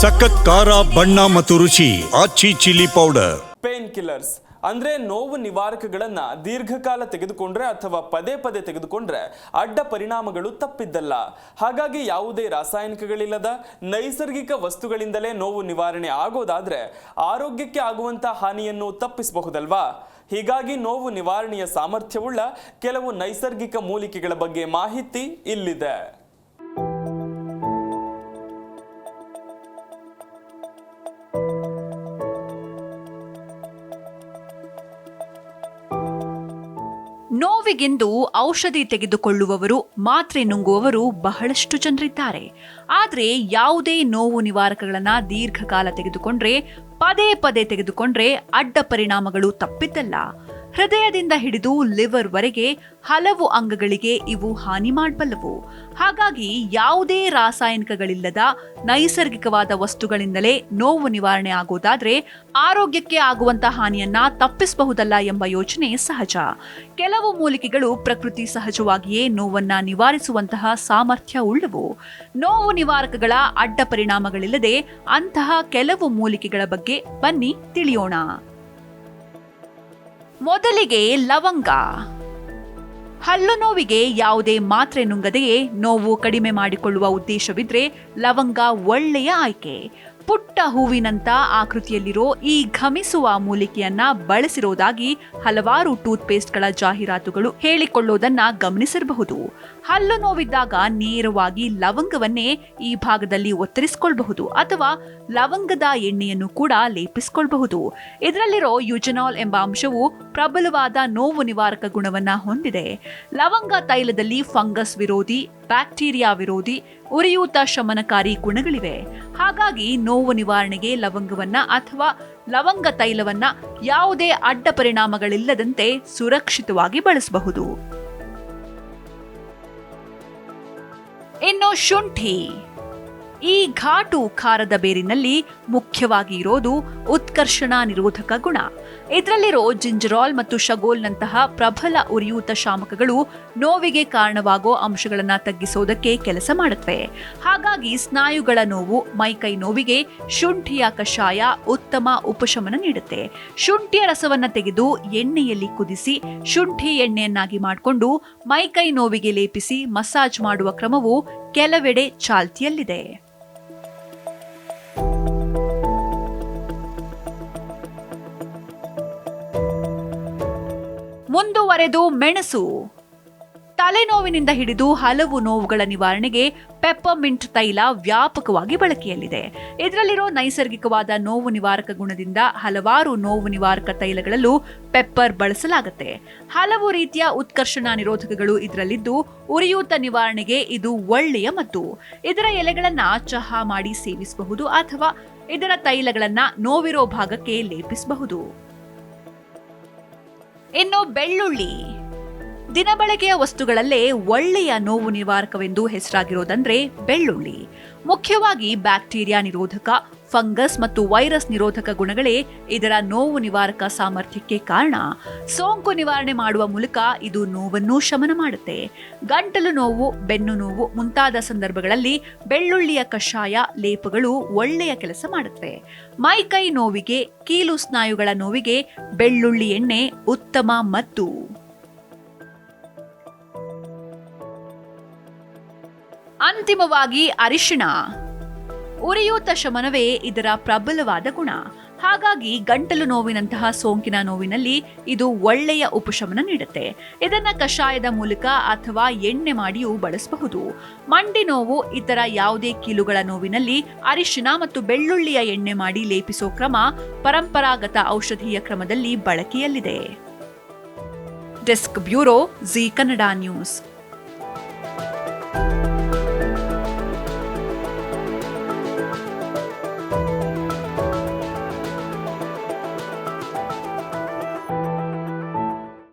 ಸಖತ್ ಖಾರ, ಬಣ್ಣ ಮತ್ತು ರುಚಿ, Aachi chilli powder. Pain killers ಅಂದ್ರೆ ನೋವು ನಿವಾರಕಗಳನ್ನ ದೀರ್ಘಕಾಲ ತೆಗೆದುಕೊಂಡ್ರೆ ಅಥವಾ ಪದೇ ಪದೇ ತೆಗೆದುಕೊಂಡ್ರೆ ಅಡ್ಡ ಪರಿಣಾಮಗಳು ತಪ್ಪಿದ್ದಲ್ಲ. ಹಾಗಾಗಿ ಯಾವುದೇ ರಾಸಾಯನಿಕಗಳಿಲ್ಲದ, ನೈಸರ್ಗಿಕ ವಸ್ತುಗಳಿಂದಲೇ ನೋವು ನಿವಾರಣೆ ಆಗೋದಾದ್ರೆ ಆರೋಗ್ಯಕ್ಕೆ ಆಗುವಂತ ಹಾನಿಯನ್ನು ತಪ್ಪಿಸಬಹುದಲ್ವಾ? ಹೀಗಾಗಿ ನೋವು ನಿವಾರಣೆಯ ಸಾಮರ್ಥ್ಯವುಳ್ಳ ಕೆಲವು ನೈಸರ್ಗಿಕ ಮೂಲಿಕೆಗಳ ಬಗ್ಗೆ ಮಾಹಿತಿ ಇಲ್ಲಿದೆ. ನೋವಿಗೆಂದು ಔಷಧಿ ತೆಗೆದುಕೊಳ್ಳುವವರು, ಮಾತ್ರೆ ನುಂಗುವವರು ಬಹಳಷ್ಟು ಜನರಿದ್ದಾರೆ. ಆದರೆ ಯಾವುದೇ ನೋವು ನಿವಾರಕಗಳನ್ನು ದೀರ್ಘಕಾಲ ತೆಗೆದುಕೊಂಡ್ರೆ, ಪದೇ ಪದೇ ತೆಗೆದುಕೊಂಡ್ರೆ ಅಡ್ಡ ಪರಿಣಾಮಗಳು ತಪ್ಪಿದ್ದಲ್ಲ. ಹೃದಯದಿಂದ ಹಿಡಿದು ಲಿವರ್ ವರೆಗೆ ಹಲವು ಅಂಗಗಳಿಗೆ ಇವು ಹಾನಿ ಮಾಡಬಲ್ಲವು. ಹಾಗಾಗಿ ಯಾವುದೇ ರಾಸಾಯನಿಕಗಳಿಲ್ಲದ ನೈಸರ್ಗಿಕವಾದ ವಸ್ತುಗಳಿಂದಲೇ ನೋವು ನಿವಾರಣೆ ಆಗೋದಾದ್ರೆ ಆರೋಗ್ಯಕ್ಕೆ ಆಗುವಂತ ಹಾನಿಯನ್ನ ತಪ್ಪಿಸಬಹುದಲ್ಲ ಎಂಬ ಯೋಚನೆ ಸಹಜ. ಕೆಲವು ಮೂಲಿಕೆಗಳು ಪ್ರಕೃತಿ ಸಹಜವಾಗಿಯೇ ನೋವನ್ನ ನಿವಾರಿಸುವಂತಹ ಸಾಮರ್ಥ್ಯ ಉಳ್ಳವು. ನೋವು ನಿವಾರಕಗಳ ಅಡ್ಡ ಪರಿಣಾಮಗಳಿಲ್ಲದೆ ಅಂತಹ ಕೆಲವು ಮೂಲಿಕೆಗಳ ಬಗ್ಗೆ ಬನ್ನಿ ತಿಳಿಯೋಣ. ಮೊದಲಿಗೆ ಲವಂಗ. ಹಲ್ಲು ನೋವಿಗೆ ಯಾವುದೇ ಮಾತ್ರೆ ನುಂಗದೆಯೇ ನೋವು ಕಡಿಮೆ ಮಾಡಿಕೊಳ್ಳುವ ಉದ್ದೇಶವಿದ್ರೆ ಲವಂಗ ಒಳ್ಳೆಯ ಆಯ್ಕೆ. ಪುಟ್ಟ ಹೂವಿನಂತ ಆಕೃತಿಯಲ್ಲಿರೋ ಈ ಘಮಿಸುವ ಮೂಲಿಕೆಯನ್ನ ಬಳಸಿರೋದಾಗಿ ಹಲವಾರು ಟೂತ್ ಪೇಸ್ಟ್ಗಳ ಜಾಹೀರಾತುಗಳು ಹೇಳಿಕೊಳ್ಳೋದನ್ನ ಗಮನಿಸಿರಬಹುದು. ಹಲ್ಲು ನೋವಿದ್ದಾಗ ನೇರವಾಗಿ ಲವಂಗವನ್ನೇ ಈ ಭಾಗದಲ್ಲಿ ಒತ್ತರಿಸಿಕೊಳ್ಳಬಹುದು ಅಥವಾ ಲವಂಗದ ಎಣ್ಣೆಯನ್ನು ಕೂಡ ಲೇಪಿಸಿಕೊಳ್ಳಬಹುದು ಇದರಲ್ಲಿರೋ ಯುಜನಾಲ್ ಎಂಬ ಅಂಶವು ಪ್ರಬಲವಾದ ನೋವು ನಿವಾರಕ ಗುಣವನ್ನ ಹೊಂದಿದೆ. ಲವಂಗ ತೈಲದಲ್ಲಿ ಫಂಗಸ್ ವಿರೋಧಿ ಬ್ಯಾಕ್ಟೀರಿಯಾ ವಿರೋಧಿ ಉರಿಯೂತ ಶಮನಕಾರಿ ಗುಣಗಳಿವೆ. ಹಾಗಾಗಿ ನೋವು ನಿವಾರಣೆಗೆ ಲವಂಗವನ್ನ ಅಥವಾ ಲವಂಗ ತೈಲವನ್ನ ಯಾವುದೇ ಅಡ್ಡ ಪರಿಣಾಮಗಳಿಲ್ಲದಂತೆ ಸುರಕ್ಷಿತವಾಗಿ ಬಳಸಬಹುದು. ಇನ್ನು ಶುಂಠಿ. ಈ ಘಾಟು ಖಾರದ ಬೇರಿನಲ್ಲಿ ಮುಖ್ಯವಾಗಿ ಇರೋದು ಉತ್ಕರ್ಷಣ ನಿರೋಧಕ ಗುಣ. ಇದರಲ್ಲಿರೋ ಜಿಂಜರಾಲ್ ಮತ್ತು ಶಗೋಲ್ನಂತಹ ಪ್ರಬಲ ಉರಿಯೂತ ಶಾಮಕಗಳು ನೋವಿಗೆ ಕಾರಣವಾಗೋ ಅಂಶಗಳನ್ನು ತಗ್ಗಿಸೋದಕ್ಕೆ ಕೆಲಸ ಮಾಡುತ್ತವೆ. ಹಾಗಾಗಿ ಸ್ನಾಯುಗಳ ನೋವು ಮೈಕೈ ನೋವಿಗೆ ಶುಂಠಿಯ ಕಷಾಯ ಉತ್ತಮ ಉಪಶಮನ ನೀಡುತ್ತೆ. ಶುಂಠಿಯ ರಸವನ್ನ ತೆಗೆದು ಎಣ್ಣೆಯಲ್ಲಿ ಕುದಿಸಿ ಶುಂಠಿ ಎಣ್ಣೆಯನ್ನಾಗಿ ಮಾಡಿಕೊಂಡು ಮೈಕೈ ನೋವಿಗೆ ಲೇಪಿಸಿ ಮಸಾಜ್ ಮಾಡುವ ಕ್ರಮವು ಕೆಲವೆಡೆ ಚಾಲ್ತಿಯಲ್ಲಿದೆ. ಮುಂದುವರೆದು ಮೆಣಸು. ತಲೆನೋವಿನಿಂದ ಹಿಡಿದು ಹಲವು ನೋವುಗಳ ನಿವಾರಣೆಗೆ ಪೆಪ್ಪರ್ಮಿಂಟ್ ತೈಲ ವ್ಯಾಪಕವಾಗಿ ಬಳಕೆಯಲ್ಲಿದೆ. ಇದರಲ್ಲಿರೋ ನೈಸರ್ಗಿಕವಾದ ನೋವು ನಿವಾರಕ ಗುಣದಿಂದ ಹಲವಾರು ನೋವು ನಿವಾರಕ ತೈಲಗಳಲ್ಲೂ ಪೆಪ್ಪರ್ ಬಳಸಲಾಗುತ್ತೆ. ಹಲವು ರೀತಿಯ ಉತ್ಕರ್ಷಣ ನಿರೋಧಕಗಳು ಇದರಲ್ಲಿದ್ದು ಉರಿಯೂತ ನಿವಾರಣೆಗೆ ಇದು ಒಳ್ಳೆಯ ಮತ್ತು ಇದರ ಎಲೆಗಳನ್ನ ಚಹಾ ಮಾಡಿ ಸೇವಿಸಬಹುದು ಅಥವಾ ಇದರ ತೈಲಗಳನ್ನ ನೋವಿರೋ ಭಾಗಕ್ಕೆ ಲೇಪಿಸಬಹುದು. ಇನ್ನು ಬೆಳ್ಳುಳ್ಳಿ. ದಿನಬಳಕೆಯ ವಸ್ತುಗಳಲ್ಲೇ ಒಳ್ಳೆಯ ನೋವು ನಿವಾರಕವೆಂದು ಹೆಸರಾಗಿರೋದಂದ್ರೆ ಬೆಳ್ಳುಳ್ಳಿ. ಮುಖ್ಯವಾಗಿ ಬ್ಯಾಕ್ಟೀರಿಯಾ ನಿರೋಧಕ ಫಂಗಸ್ ಮತ್ತು ವೈರಸ್ ನಿರೋಧಕ ಗುಣಗಳೇ ಇದರ ನೋವು ನಿವಾರಕ ಸಾಮರ್ಥ್ಯಕ್ಕೆ ಕಾರಣ. ಸೋಂಕು ನಿವಾರಣೆ ಮಾಡುವ ಮೂಲಕ ಇದು ನೋವನ್ನು ಶಮನ ಮಾಡುತ್ತೆ. ಗಂಟಲು ನೋವು, ಬೆನ್ನು ನೋವು ಮುಂತಾದ ಸಂದರ್ಭಗಳಲ್ಲಿ ಬೆಳ್ಳುಳ್ಳಿಯ ಕಷಾಯ, ಲೇಪಗಳು ಒಳ್ಳೆಯ ಕೆಲಸ ಮಾಡುತ್ತವೆ ಮೈಕೈ ನೋವಿಗೆ, ಕೀಲು ಸ್ನಾಯುಗಳ ನೋವಿಗೆ ಬೆಳ್ಳುಳ್ಳಿ ಎಣ್ಣೆ ಉತ್ತಮ ಮತ್ತು ಅಂತಿಮವಾಗಿ ಅರಿಶಿಣ. ಉರಿಯೂತ ಶಮನವೇ ಇದರ ಪ್ರಬಲವಾದ ಗುಣ. ಹಾಗಾಗಿ ಗಂಟಲು ನೋವಿನಂತಹ ಸೋಂಕಿನ ನೋವಿನಲ್ಲಿ ಇದು ಒಳ್ಳೆಯ ಉಪಶಮನ ನೀಡುತ್ತೆ. ಇದನ್ನ ಕಷಾಯದ ಮೂಲಕ ಅಥವಾ ಎಣ್ಣೆ ಮಾಡಿಯೂ ಬಳಸಬಹುದು. ಮಂಡಿ ನೋವು ಇತರ ಯಾವುದೇ ಕೀಲುಗಳ ನೋವಿನಲ್ಲಿ ಅರಿಶಿನ ಮತ್ತು ಬೆಳ್ಳುಳ್ಳಿಯ ಎಣ್ಣೆ ಮಾಡಿ ಲೇಪಿಸೋ ಕ್ರಮ ಪರಂಪರಾಗತ ಔಷಧೀಯ ಕ್ರಮದಲ್ಲಿ ಬಳಕೆಯಲ್ಲಿದೆ. Desk bureau Zee Kannada news.